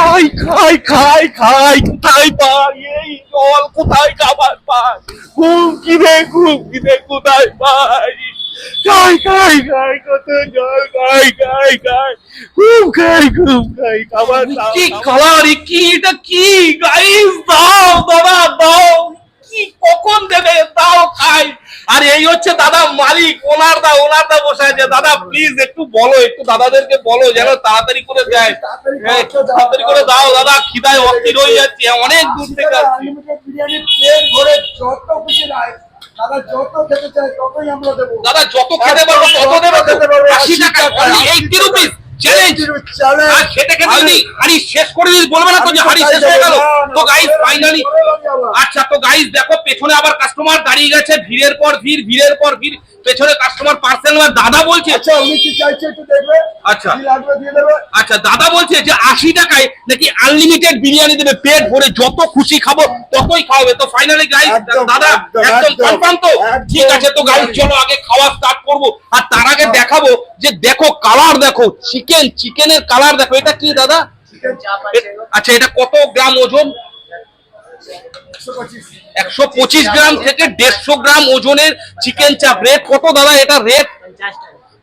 খাই খাই খাই খাই কোথায় পাই এই জল কোথায় খাবার পাই? ঘুম কিনে ঘুম কিনে কোথায় পাই? খাই খাই খাই কত জল খাই খাই খাই। ঘুম খাই ঘুম খাই খাবার কি খাবার কি এটা কি? গাইস দাও দাদা দাও। কি কখন দেবে দাও খাই। আর এই হচ্ছে দাদা মালিক ওনার দা ওনার দা বসে আছে। দাদা প্লিজ একটু বলো একটু দাদাদেরকে বলো যেন তাড়াতাড়ি করে দেয় হ্যাঁ, তাড়াতাড়ি করে দাও দাদা খিদায় অস্থির হয়ে যাচ্ছে। অনেক দূর থেকে আসছি। দাদা যত খেতে পারব তত দেবে আশি টাকা। এইটি রুপিস চ্যালেঞ্জ আর খেতে খেতে হাড়ি শেষ করে দিস বলবে না তো যে হাড়ি শেষ হয়ে গেল। তো গাইস ফাইনালি আচ্ছা তো গাইস দেখো পেছনে আবার কাস্টমার দাঁড়িয়ে গেছে ভিড়ের পর ভিড় ভিড়ের পর ভিড় পেছনে কাস্টমার পার্সেল দাদা বলছে আচ্ছা উনি কি চাইছে একটু দেখবে? আচ্ছা। আচ্ছা দাদা বলছে যে আশি টাকায় নাকি আনলিমিটেড বিরিয়ানি দেবে পেট ভরে যত খুশি খাব ততই খাওয়াবে। তো ফাইনালি গাইস দাদা একদম, কনফার্ম তো? ঠিক আছে তো গাইস চলো আগে খাওয়া স্টার্ট করব আর তার আগে দেখাবো যে দেখো কালার দেখো চিকেন চিকেনের কালার দেখো এটা কি দাদা? আচ্ছা এটা কত গ্রাম ওজন? একশো পঁচিশ গ্রাম থেকে দেড়শো গ্রাম ওজনের চিকেন চাপ। রেট কত দাদা এটা রেট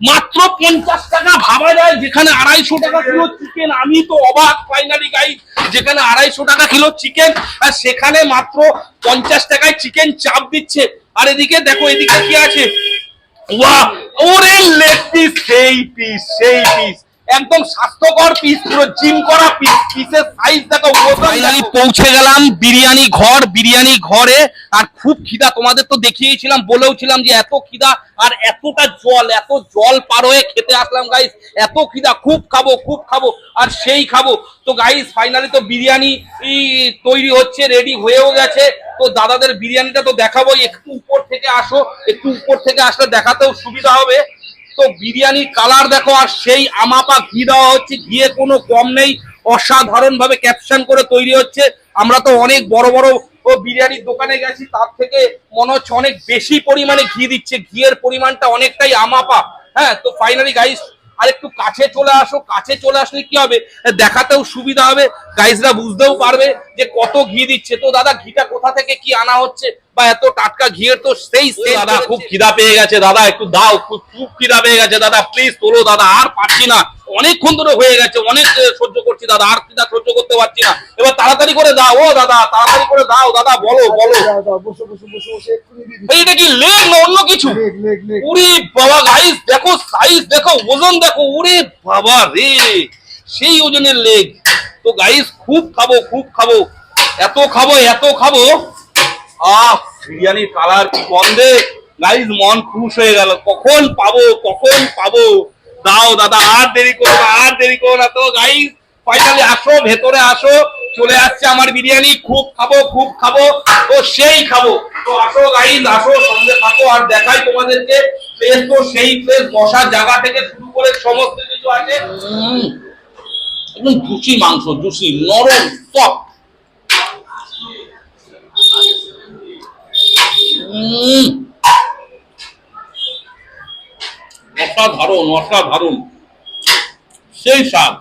মাত্র পঞ্চাশ টাকা ভাবা যায়, যেখানে আড়াইশো টাকা কিলো চিকেন আমি তো অবাক ফাইনালি গাই যেখানে আড়াইশো টাকা কিলো চিকেন আর সেখানে মাত্র পঞ্চাশ টাকায় চিকেন চাপ দিচ্ছে। আর এদিকে দেখো, এদিকে কি আছে? ওয়া ওরে লেগ পিস সেই পিস সেই পিস একদম স্বাস্থ্যকর পিস পুরো জিম করা পিস পিসের সাইজ দেখো ফাইনালি পৌঁছে গেলাম বিরিয়ানি ঘর, বিরিয়ানি ঘরে। আর খুব খিদা, তোমাদের তো দেখিয়েছিলাম বলেওছিলাম যে এত খিদা আর এতটা জল, এত জল পার হয়ে খেতে আসলাম গাইস এত খিদা, খুব খাব খুব খাব, আর সেই খাব। তো গাইস ফাইনালি তো বিরিয়ানি তৈরি হচ্ছে রেডি হয়েও গেছে। তো দাদাদের বিরিয়ানিটা তো দেখাবো একটু উপর থেকে আসো, একটু উপর থেকে আসলে দেখাতেও সুবিধা হবে। তো বিরিয়ানির কালার দেখো, আর সেই আমাপা ঘি দেওয়া হচ্ছে। ঘিয়ে কোনো কম নেই অসাধারণ ভাবে ক্যাপশন করে তৈরি হচ্ছে। আমরা তো অনেক বড় বড় ও বিরিয়ানির দোকানে গেছি, তার থেকে মনে হচ্ছে অনেক বেশি পরিমাণে ঘি দিচ্ছে। ঘিয়ের পরিমাণটা অনেকটাই আমাপা। হ্যাঁ তো ফাইনালি গাইস আর একটু কাছে চলে আসো। কাছে চলে আসলে কি হবে? দেখাতেও সুবিধা হবে। গাইসরা বুঝতেও পারবে যে কত ঘি দিচ্ছে। তো দাদা, ঘিটা কোথা থেকে কি আনা হচ্ছে? বা এত টাটকা ঘিয়ের তো সেই দাদা খুব খিদা পেয়ে গেছে দাদা একটু দাও খুব খুব খিদা পেয়ে গেছে দাদা প্লিজ তোলো দাদা আর পারছি না। অনেকক্ষণ ধরে হয়ে গেছে অনেক সহ্য করছি দাদা আর খিদা সহ্য করতে পারছি না। এবার তাড়াতাড়ি করে দাও ও দাদা তাড়াতাড়ি করে দাও দাদা বলো বলো। এটা কি লেগ না অন্য কিছু? উরে বাবা গাইস দেখো সাইজ দেখো ওজন দেখো উরে বাবা রে। সেই ওজনের লেগ। তো গাইস খুব খাব খুব খাব। এত খাব এত খাব। আহ, বিরিয়ানির কালার কি গন্ধে? গাইস মন খুশ হয়ে গেল। কখন পাবো? কখন পাবো? দাও দাদা, আর দেরি করো আর দেরি করো না তো গাইস ফাইনালি আসো, ভেতরে আসো, চলে আসছে আমার বিরিয়ানি, খুব খাব খুব খাব তো সেই খাব। তো আসো গাইস আসো, সঙ্গে থাকো, আর দেখাই তোমাদেরকে প্লেস তো সেই প্লেস বসার জায়গা থেকে শুরু করে সমস্ত কিছু আছে। একদম জুসি মাংস, জুসি, নরম সফট অসাধারণ অসাধারণ সেই স্বাদ।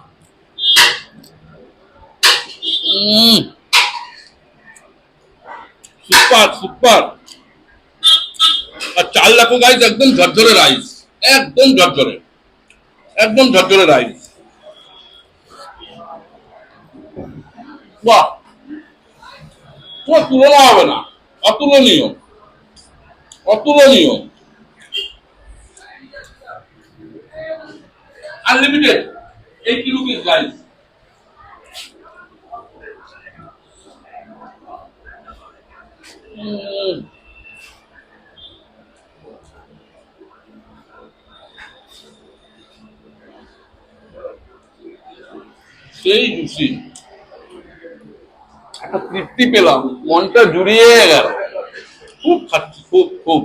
Super super. আর চাল দেখো গাইস একদম ঝরঝরে রাইস একদম ঝরঝরে। একদম ঝরঝরে রাইস বাহ! কোনো তুলনা হবে না। অতুলনীয়। অতুলনীয় আনলিমিটেড এইটি রুপিস গাইস সেই জুসি একটা তৃপ্তি পেলাম। মনটা জুড়িয়ে গেল। খুব খুব।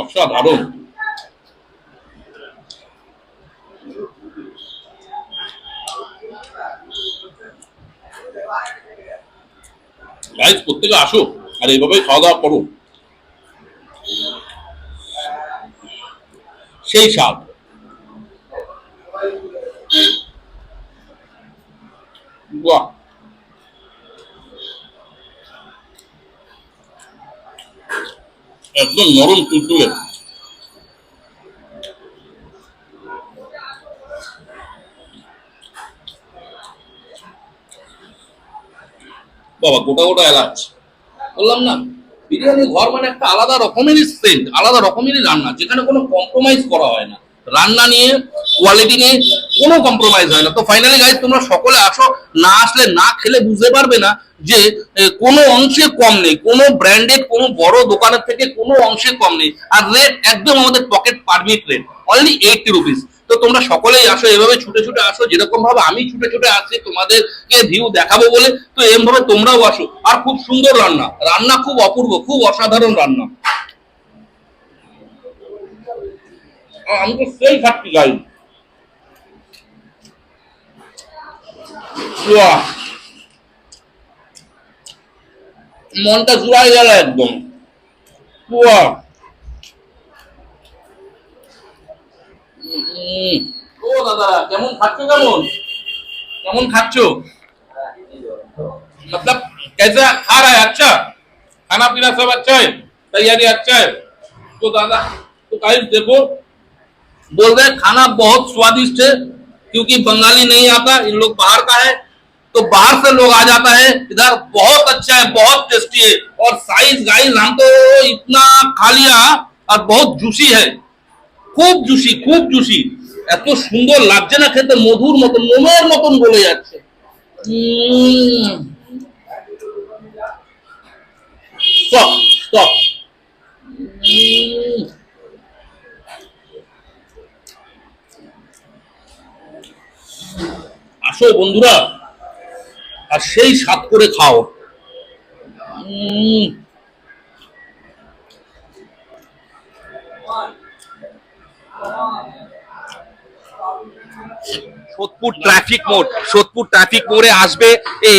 অসাধারণ। প্রত্যেকে আসো আর এইভাবেই খাওয়া দাওয়া করো। সেই স্বাদ বাহ একদম নরম তুলতুলে বাবা, গোটা গোটা এলাচ। বললাম না, বিরিয়ানি ঘর মানে একটা আলাদা রকমেরই সেন্ট আলাদা রকমেরই রান্না, যেখানে কোনো কম্প্রোমাইজ করা হয় না। রান্না নিয়ে কোয়ালিটি নিয়ে কোনো কম্প্রোমাইজ হয় না। তো ফাইনালি গাইজ তোমরা সকলে আসো, না আসলে না খেলে বুঝতে পারবে না যে কোনো অংশে কম নেই, কোনো ব্র্যান্ডেড কোনো বড় দোকানের থেকে কোনো অংশে কম নেই। আর রেট একদম আমাদের pocket permit rate only eighty rupees তো তোমরা সকলেই আসো, এভাবে ছুটে ছুটে আসো, যেরকম ভাবে আমি ছুটে ছুটে আসছি, তোমাদেরকে ভিউ দেখাবো বলে, তো এরকম ভাবে তোমরাও আসো। আর খুব সুন্দর রান্না। রান্না খুব অপূর্ব, খুব অসাধারণ রান্না। আমি তো সেই খাচ্ছি গাই মনটা জুড়াই গেল একদম বাহ! উম, ও দাদা কেমন খাচ্ছ কেমন কেমন খাচ্ছ मतलब कैसा खा रहा है अच्छा खाना पीना सब अच्छा है तैयारी अच्छा है तो दादा तो गाइस देखो बोल रहे हैं, खाना बहुत स्वादिष्ट है क्योंकि बंगाली नहीं आता इन लोग बाहर का है तो बाहर से लोग आ जाता है इधर बहुत अच्छा है बहुत टेस्टी है और साइज गाइस हम तो इतना खा लिया और बहुत जूसी है খুব জুসি খুব জুসি এত সুন্দর লাগছে না খেতে মধুর মতন মোমের মতন বলে যাচ্ছে উম। Stop, stop. উম। আসো বন্ধুরা আর সেই স্বাদ করে খাও। সোদপুর ট্রাফিক মোড়, সোদপুর ট্রাফিক মোড়ে আসবে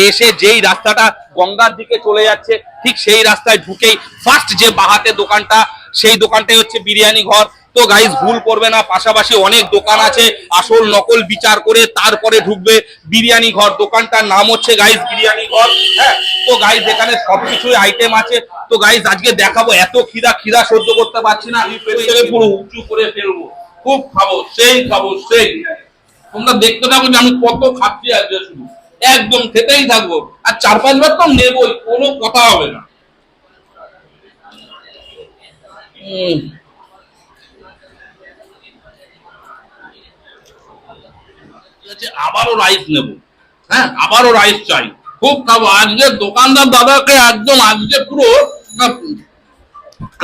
এসে যেই রাস্তাটা গঙ্গার দিকে চলে যাচ্ছে, ঠিক সেই রাস্তায় ঢুকেই ফার্স্ট যে বাহাতে দোকানটা, সেই দোকানটাই হচ্ছে বিরিয়ানি ঘর। তো গাইজ ভুল করবে না। পাশাপাশি অনেক দোকান আছে আসল নকল বিচার করে তারপরে ঢুকবে বিরিয়ানি ঘর। দোকানটার নাম হচ্ছে গাইজ বিরিয়ানি ঘর। হ্যাঁ তো গাইজ এখানে সবকিছুই আইটেম আছে। তো গাইজ আজকে দেখাবো এত খিদা খিদা সহ্য করতে পারছি না। আমি পুরো উঁচু করে ফেলব। খুব খাব সেই খাব সেই। তোমরা দেখতে থাকো যে আমি কত খাচ্ছি আজকে শুধু। একদম খেতেই থাকব। আর চার পাঁচবার তো নেবই কোনো কথা হবে না। উম। আবারও রাইস নেব। হ্যাঁ আবারও রাইস চাই। খুব খাব। আজকে দোকানদার দাদাকে একদম আজকে পুরো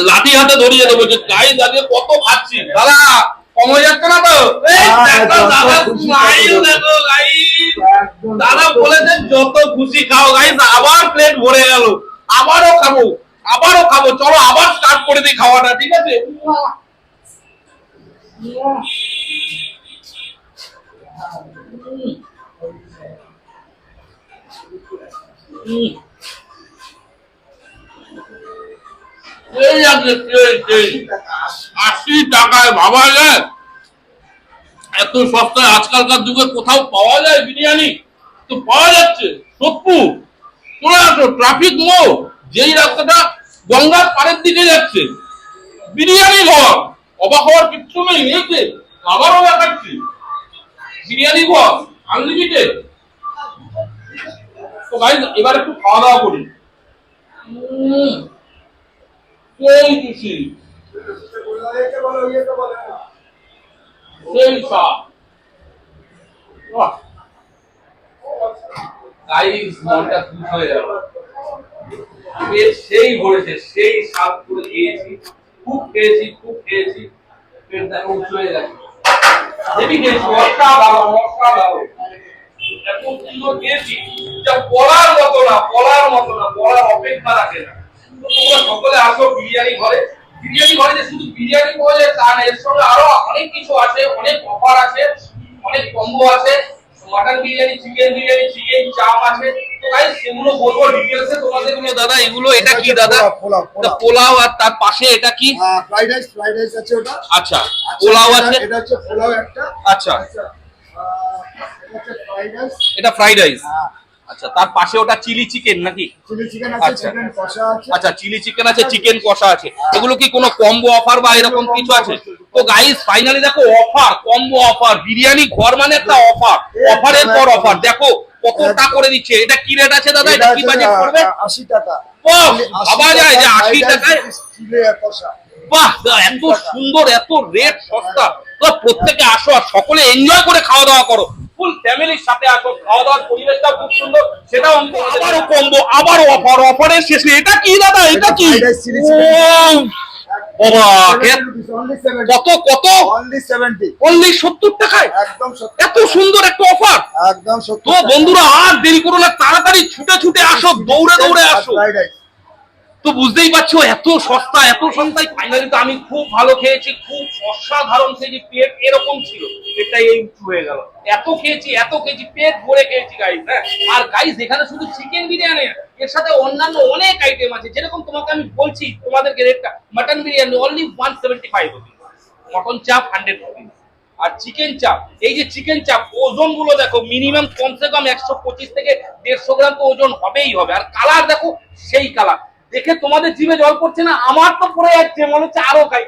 লাঠি হাতে ধরিয়ে দেবো যে আজকে কত খাচ্ছি। দাদা কমে যাচ্ছে না তো? এই হ্যাঁ, দেখো যত দাদা। দাদা বলেছেন যত খুশি খাও গাইস আবার প্লেট ভরে গেল। আবারও খাব। আবারও খাব। চলো আবার স্টার্ট করে দিই খাওয়াটা ঠিক আছে উম। এই আছে সেই সেই আশি টাকায় ভাবা যায়? এত সস্তায় আজকালকার যুগে কোথাও পাওয়া যায় বিরিয়ানি? তো পাওয়া যাচ্ছে সোদপুর চলে আসো ট্রাফিক মোড় যেই রাস্তাটা গঙ্গার পাড়ের দিকে যাচ্ছে, বিরিয়ানি ঘর। অবাক হওয়ার কিচ্ছু নেই নিয়েছে? আবারও দেখাচ্ছি। বিরিয়ানি ঘর আনলিমিটেড তো ভাই এবার একটু খাওয়া দাওয়া করি। সেই খুশি। সেই স্বাদ। গাইস মনটা খুশ হয়ে গেল। সেই ভরেছে সেই স্বাদ করে খেয়েছি। খুব খেয়েছি খুব খেয়েছি। পেট দেখো উঁচু হয়ে গেছে হেবি খেয়েছি মশলা ভালো মশলা ভালো। এত সুন্দর খেয়েছি, যা বলার মতো না, বলার মতো না, বলার অপেক্ষা রাখে না। তোমরা সকলে আসো বিরিয়ানি ঘরে। বিরিয়ানি ঘরে যে শুধু বিরিয়ানি পাওয়া যায় তা না, এর সঙ্গে আরও অনেক কিছু আছে, অনেক অফার আছে, অনেক কম্বো আছে। Mutton biryani, chicken biryani, chicken chaap আছে। তো guys, সেগুলো বলব ডিটেলসে তোমাদেরগুলো দাদা এগুলো এটা কি হচ্ছে দাদা? পোলাও, পোলাও, এটা পোলাও। পোলাও আর তার পাশে এটা কি? ফ্রাইড রাইস ফ্রাইড রাইস আছে ওটা। আচ্ছা আচ্ছা, পোলাও আছে? এটা হচ্ছে পোলাও একটা। আচ্ছা। এটা ফ্রাইড রাইস হ্যাঁ। আচ্ছা তার পাশে ওটা চিলি চিকেন নাকি? চিলি চিকেন আছে। চিকেন কষা আছে। আচ্ছা চিলি চিকেন আছে চিকেন কষা আছে। এগুলো কি কোনো কম্বো অফার বা এরকম কিছু আছে? তো গাইস ফাইনালি দেখো অফার কম্বো অফার বিরিয়ানি ঘর মানে একটা অফার অফারের পর অফার দেখো কতটা করে দিচ্ছে। এটা কি রেট আছে দাদা? এটা কি বাজেট করবে? আশি টাকা। ভাবা যায় যে 80 টাকায়? বাহ এত সুন্দর এত রেট সস্তা। তো প্রত্যেকে আসো আর সকলে এনজয় করে খাওয়া দাওয়া করো। ফুল ফ্যামিলির সাথে আসো খাওয়া দাওয়ার পরিবেশটা খুব সুন্দর। সেটা আমি আবারও কম্বো আবারও অফার অফারের শেষে। এটা কি দাদা? এটা কি? কত কত? অনলি সত্তর টাকায়? একদম এত সুন্দর একটা অফার একদম সত্য তো বন্ধুরা আর দেরি করো না তাড়াতাড়ি ছুটে ছুটে আসো দৌড়ে দৌড়ে আসো। তো বুঝতেই পারছ এত সস্তা এত সস্তায় ফাইনালি তো আমি খুব ভালো খেয়েছি খুব অসাধারণ খেয়েছি পেট এরকম ছিল। পেটটাই এই উঁচু হয়ে গেল। এত খেয়েছি এত খেয়েছি পেট ভরে খেয়েছি গাইস হ্যাঁ। আর গাইস এখানে শুধু চিকেন বিরিয়ানি এর সাথে অন্যান্য অনেক আইটেম আছে। যেরকম তোমাকে আমি বলছি, তোমাদেরকে রেটটা mutton biryani only one seventy five mutton chaap hundred rupees আর চিকেন চাপ এই যে চিকেন চাপ ওজনগুলো দেখো মিনিমাম কমসে কম একশো পঁচিশ থেকে দেড়শো গ্রাম তো ওজন হবেই হবে। আর কালার দেখো, সেই কালার দেখে তোমাদের জিভে জল পড়ছে না, আমার তো পড়ে যাচ্ছে, মনে হচ্ছে আরও খাই।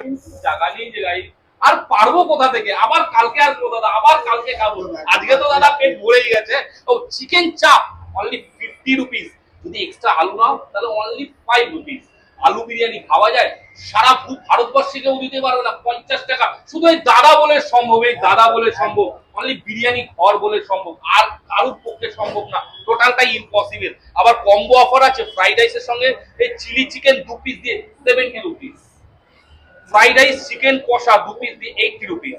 জায়গা নেই যে গাই আর পারব কোথা থেকে? আবার কালকে আসব দাদা, আবার কালকে খাব। আজকে তো দাদা পেট ভরেই গেছে। ও chicken chaap only fifty rupees যদি এক্সট্রা আলু নাও, তাহলে অনলি ফাইভ রুপিস আলু বিরিয়ানি খাওয়া যায়, সারা ভারতবর্ষে কেউ দিতে পারবে না, পঞ্চাশ টাকা। শুধু এই দাদা বলে সম্ভব, এই দাদা বলে সম্ভব অনলি বিরিয়ানি ঘর বলে সম্ভব, আর কারুর পক্ষে সম্ভব না টোটালটাই ইম্পসিবল আবার কম্বো অফার আছে ফ্রাইড রাইসের সঙ্গে এই চিলি চিকেন দু পিস দিয়ে seventy rupees fried rice chicken কষা দু পিস দিয়ে এইটটি রুপিস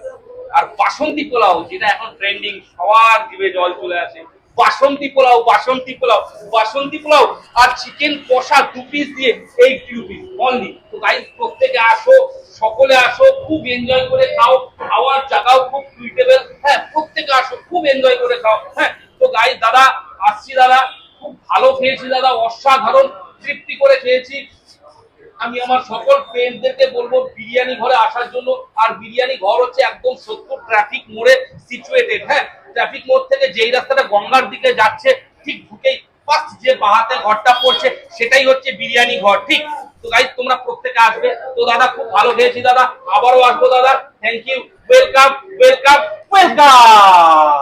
আর বাসন্তী পোলাও, যেটা এখন ট্রেন্ডিং সবার জিভে জল চলে আসে। বাসন্তী পোলাও বাসন্তী পোলাও বাসন্তী পোলাও আর চিকেন কষা দু পিস দিয়ে এইটটি রুপিস অনলি তো গাইস প্রত্যেকে আসো, সকলে আসো, খুব এনজয় করে খাও, খাওয়ার জায়গাও খুব সুইটেবল হ্যাঁ প্রত্যেকে আসো, খুব এনজয় করে খাও। হ্যাঁ তো গাইস দাদা, আসছি দাদা, খুব ভালো খেয়েছি দাদা, অসাধারণ তৃপ্তি করে খেয়েছি। আমি আমার সকল ফ্রেন্ডদেরকে বলব, বিরিয়ানি ঘরে আসার জন্য, আর বিরিয়ানি ঘর হচ্ছে একদম সত্য ট্রাফিক মোড়ে সিচুয়েটেড হ্যাঁ। ট্রাফিক মোড় থেকে যেই রাস্তাটা গঙ্গার দিকে যাচ্ছে, ঠিক ঢুকেই ফার্স্ট যে বাহাতে ঘরটা পড়ছে, সেটাই হচ্ছে বিরিয়ানি ঘর, ঠিক? তো গাইজ তোমরা প্রত্যেকে আসবে। তো দাদা, খুব ভালো খেয়েছি দাদা। আবারও আসব দাদা। Thank you welcome welcome welcome